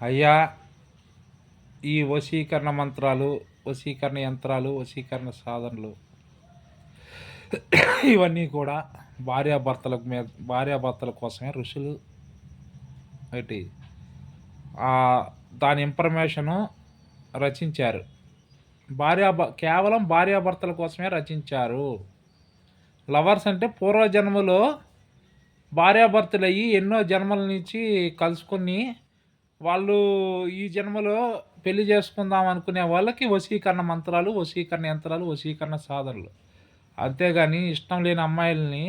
అయ్యా ఈ వశీకరణ మంత్రాలు వశీకరణ యంత్రాలు వశీకరణ సాధనలు ఇవన్నీ కూడా భార్యాభర్తల మీద భార్యాభర్తల కోసమే ఋషులు ఒకటి దాని ఇన్ఫర్మేషను రచించారు. భార్యా కేవలం భార్యాభర్తల కోసమే రచించారు. లవర్స్ అంటే పూర్వజన్మలో భార్యాభర్తలు అయ్యి ఎన్నో జన్మల నుంచి కలుసుకొని వాళ్ళు ఈ జన్మలో పెళ్ళి చేసుకుందాం అనుకునే వాళ్ళకి వశీకరణ మంత్రాలు వశీకరణ యంత్రాలు వశీకరణ సాధనలు. అంతేగాని ఇష్టం లేని అమ్మాయిల్ని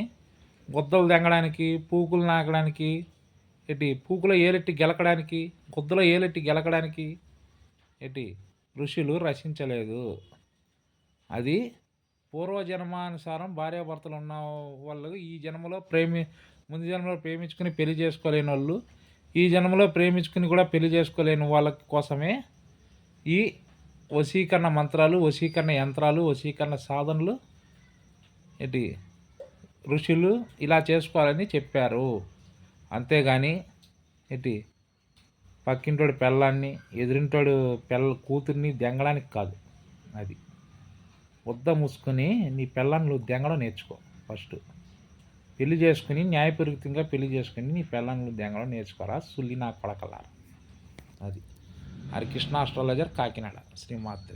గుద్దలు తెంగడానికి పూకులు నాకడానికి ఎటి పూకులో ఏలెట్టి గెలకడానికి గుద్దలో ఏలెట్టి గెలకడానికి ఎటి ఋషులు రచించలేదు. అది పూర్వజన్మానుసారం భార్యాభర్తలు ఉన్న వాళ్ళు ఈ జన్మలో ప్రేమి ముందు జన్మలో ప్రేమించుకుని పెళ్ళి చేసుకోలేని వాళ్ళు ఈ జన్మలో ప్రేమించుకుని కూడా పెళ్ళి చేసుకోలేని వాళ్ళ కోసమే ఈ వశీకరణ మంత్రాలు వశీకరణ యంత్రాలు వశీకరణ సాధనలు ఏంటి? ఋషులు ఇలా చేసుకోవాలని చెప్పారు. అంతేగాని ఏంటి? పక్కింటోడు పెళ్ళాన్ని ఎదురింటోడు పిల్ల కూతుర్ని దెంగడానికి కాదు అది. వద్ద మూసుకొని నీ పిల్లని దెంగడం నేర్చుకో ఫస్ట్. పెళ్ళి చేసుకుని న్యాయపూరితంగా పెళ్ళి చేసుకుని నీ పెళ్ళంగులు నువ్వు దెంగడం నేర్చుకోరా? సుల్లి నా కొడకలారా? అది. హరికృష్ణ ఆస్ట్రాలజర్ కాకినాడ. శ్రీమాత్రి.